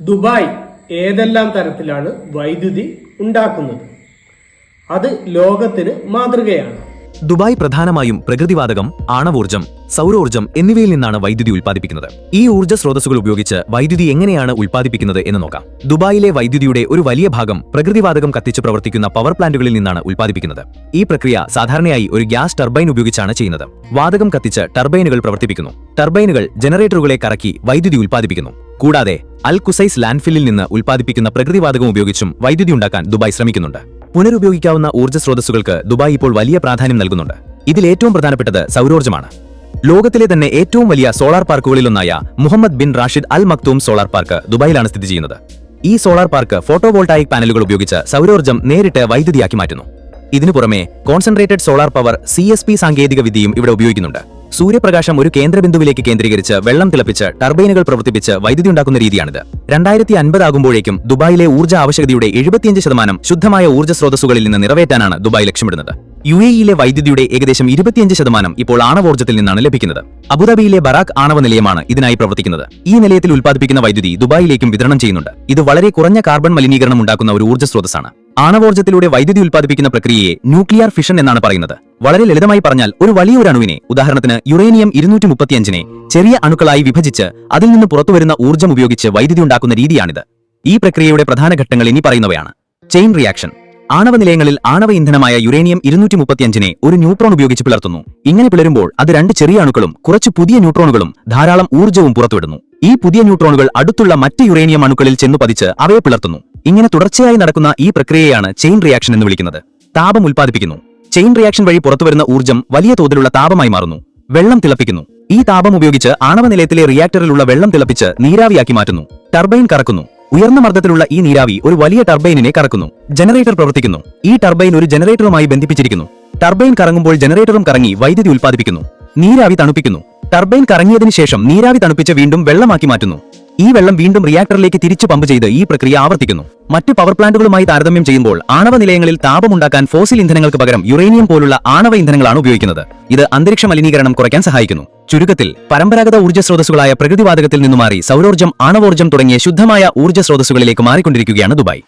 Dubai ഏതെല്ലാം തരത്തിലാണ് വൈദ്യുതി ഉണ്ടാക്കുന്നത്? അത് ലോകത്തിന് മാതൃകയാണ്. ദുബായ് പ്രധാനമായും പ്രകൃതിവാതകം ആണവോർജം സൗരോർജം എന്നിവയിൽ നിന്നാണ് വൈദ്യുതി ഉൽപ്പാദിപ്പിക്കുന്നത്. ഈ ഊർജ സ്രോതസ്സുകൾ ഉപയോഗിച്ച് വൈദ്യുതി എങ്ങനെയാണ് ഉൽപ്പാദിപ്പിക്കുന്നത് എന്ന് നോക്കാം. ദുബായിലെ വൈദ്യുതിയുടെ ഒരു വലിയ ഭാഗം പ്രകൃതിവാതകം കത്തിച്ച് പ്രവർത്തിക്കുന്ന പവർ പ്ലാന്റുകളിൽ നിന്നാണ് ഉൽപ്പാദിപ്പിക്കുന്നത്. ഈ പ്രക്രിയ സാധാരണയായി ഒരു ഗ്യാസ് ടർബൈൻ ഉപയോഗിച്ചാണ് ചെയ്യുന്നത്. വാതകം കത്തിച്ച് ടർബൈനുകൾ പ്രവർത്തിപ്പിക്കുന്നു. ടർബൈനുകൾ ജനറേറ്ററുകളെ കറക്കി വൈദ്യുതി ഉൽപ്പാദിപ്പിക്കുന്നു. കൂടാതെ അൽ കുസൈസ് ലാൻഡ്ഫില്ലിൽ നിന്ന് ഉൽപ്പാദിപ്പിക്കുന്ന പ്രകൃതിവാതകം ഉപയോഗിച്ചും വൈദ്യുതി ഉണ്ടാക്കാൻ ദുബായ് ശ്രമിക്കുന്നുണ്ട്. പുനരുപയോഗിക്കാവുന്ന ഊർജ സ്രോതസ്സുകൾക്ക് ദുബായ് ഇപ്പോൾ വലിയ പ്രാധാന്യം നൽകുന്നുണ്ട്. ഇതിൽ ഏറ്റവും പ്രധാനപ്പെട്ടത് സൗരോർജമാണ്. ലോകത്തിലെ തന്നെ ഏറ്റവും വലിയ solar പാർക്കുകളിലൊന്നായ Mohammed bin Rashid Al Maktoum solar park ദുബായിലാണ് സ്ഥിതി ചെയ്യുന്നത്. ഈ സോളാർ പാർക്ക് ഫോട്ടോവോൾട്ടായിക് പാനലുകൾ ഉപയോഗിച്ച് സൗരോർജം നേരിട്ട് വൈദ്യുതിയാക്കി മാറ്റുന്നു. ഇതിനു പുറമെ കോൺസെൻട്രേറ്റഡ് സോളാർ പവർ സി സാങ്കേതിക വിദ്യയും ഇവിടെ ഉപയോഗിക്കുന്നുണ്ട്. സൂര്യപ്രകാശം ഒരു കേന്ദ്രബിന്ദുവിലേക്ക് കേന്ദ്രീകരിച്ച് വെള്ളം തിളപ്പിച്ച് ടർബൈനുകൾ പ്രവർത്തിപ്പിച്ച് വൈദ്യുതി ഉണ്ടാക്കുന്ന രീതിയാണിത്. രണ്ടായിരത്തി അൻപതാകുമ്പോഴേക്കും ദുബായിലെ ഊർജ ആവശ്യകതയുടെ എഴുപത്തിയഞ്ച് ശതമാനം ശുദ്ധമായ ഊർജ സ്രോതസ്സുകളിൽ നിന്ന് നിറവേറ്റാനാണ് ദുബായ് ലക്ഷ്യമിടുന്നത്. യു എയിലെ വൈദ്യുതിയുടെ ഏകദേശം ഇരുപത്തിയഞ്ച് ശതമാനം ഇപ്പോൾ ആണവോർജത്തിൽ നിന്നാണ് ലഭിക്കുന്നത്. അബുദാബിയിലെ ബറാക്ക് ആണവ നിലയമാണ് ഇതിനായി പ്രവർത്തിക്കുന്നത്. ഈ നിലയത്തിൽ ഉൽപ്പാദിപ്പിക്കുന്ന വൈദ്യുതി ദുബായിലേക്കും വിതരണം ചെയ്യുന്നുണ്ട്. ഇത് വളരെ കുറഞ്ഞ കാർബൺ മലിനീകരണം ഉണ്ടാക്കുന്ന ഒരു ഊർജ സ്രോതസ്സാണ്. ആണവോർജത്തിലൂടെ വൈദ്യുതി ഉൽപ്പാദിപ്പിക്കുന്ന പ്രക്രിയയെ ന്യൂക്ലിയർ ഫിഷൻ എന്നാണ് പറയുന്നത്. വളരെ ലളിതമായി പറഞ്ഞാൽ ഒരു വലിയൊരു അണുവിനെ ഉദാഹരണത്തിന് യുറേനിയം ഇരുന്നൂറ്റി മുപ്പത്തിയഞ്ചിനെ ചെറിയ അണുക്കളായി വിഭജിച്ച് അതിൽ നിന്ന് പുറത്തുവരുന്ന ഊർജം ഉപയോഗിച്ച് വൈദ്യുതി ഉണ്ടാക്കുന്ന രീതിയാണിത്. ഈ പ്രക്രിയയുടെ പ്രധാന ഘട്ടങ്ങൾ ഇനി പറയുന്നവയാണ്. Chain reaction. ആണവ നിലയങ്ങളിൽ ആണവ ഇന്ധനമായ യുറേനിയം ഇരുന്നൂറ്റി മുപ്പത്തിയഞ്ചിനെ ഒരു ന്യൂട്രോൺ ഉപയോഗിച്ച് പിളർത്തുന്നു. ഇങ്ങനെ പിളരുമ്പോൾ അത് രണ്ട് ചെറിയ അണുക്കളും കുറച്ച് പുതിയ ന്യൂട്രോണുകളും ധാരാളം ഊർജവും പുറത്തുവിടുന്നു. ഈ പുതിയ ന്യൂട്രോണുകൾ അടുത്തുള്ള മറ്റ് യുറേനിയം അണുക്കളിൽ ചെന്നു പതിച്ച് അവയെ പിളർത്തുന്നു. ഇങ്ങനെ തുടർച്ചയായി നടക്കുന്ന ഈ പ്രക്രിയയാണ് ചെയിൻ റിയാക്ഷൻ എന്ന് വിളിക്കുന്നത്. താപം ഉൽപ്പാദിപ്പിക്കുന്നു. ചെയിൻ റിയാക്ഷൻ വഴി പുറത്തുവരുന്ന ഊർജം വലിയ തോതിലുള്ള താപമായി മാറുന്നു. വെള്ളം തിളപ്പിക്കുന്നു. ഈ താപം ഉപയോഗിച്ച് ആണവ നിലയത്തിലെ റിയാക്ടറിലുള്ള വെള്ളം തിളപ്പിച്ച് നീരാവിയാക്കി മാറ്റുന്നു. ടർബൈൻ കറക്കുന്നു. ഉയർന്ന മർദ്ദത്തിലുള്ള ഈ നീരാവി ഒരു വലിയ ടർബൈനിനെ കറക്കുന്നു. ജനറേറ്റർ പ്രവർത്തിക്കുന്നു. ഈ ടർബൈൻ ഒരു ജനറേറ്ററുമായി ബന്ധിപ്പിച്ചിരിക്കുന്നു. ടർബൈൻ കറങ്ങുമ്പോൾ ജനറേറ്ററും കറങ്ങി വൈദ്യുതി ഉൽപ്പാദിപ്പിക്കുന്നു. നീരാവി തണുപ്പിക്കുന്നു. ടർബൈൻ കറങ്ങിയതിനു ശേഷം നീരാവി തണുപ്പിച്ച് വീണ്ടും വെള്ളമാക്കി മാറ്റുന്നു. ഈ വെള്ളം വീണ്ടും റിയാക്ടറിലേക്ക് തിരിച്ചു പമ്പ് ചെയ്ത് ഈ പ്രക്രിയ ആവർത്തിക്കുന്നു. മറ്റ് പവർ പ്ലാന്റുകളുമായി താരതമ്യം ചെയ്യുമ്പോൾ ആണവ നിലയങ്ങളിൽ താപമുണ്ടാക്കാൻ ഫോസിൽ ഇന്ധനങ്ങൾക്ക് പകരം യുറേനിയം പോലുള്ള ആണവ ഇന്ധനങ്ങളാണ് ഉപയോഗിക്കുന്നത്. ഇത് അന്തരീക്ഷ മലിനീകരണം കുറയ്ക്കാൻ സഹായിക്കുന്നു. ചുരുക്കത്തിൽ പരമ്പരാഗത ഊർജ സ്രോതസ്സുകളായ പ്രകൃതിവാതകത്തിൽ നിന്നു മാറി സൗരോർജം ആണവോർജം തുടങ്ങിയ ശുദ്ധമായ ഊർജ സ്രോതസ്സുകളിലേക്ക് മാറിക്കൊണ്ടിരിക്കുകയാണ് ദുബായ്.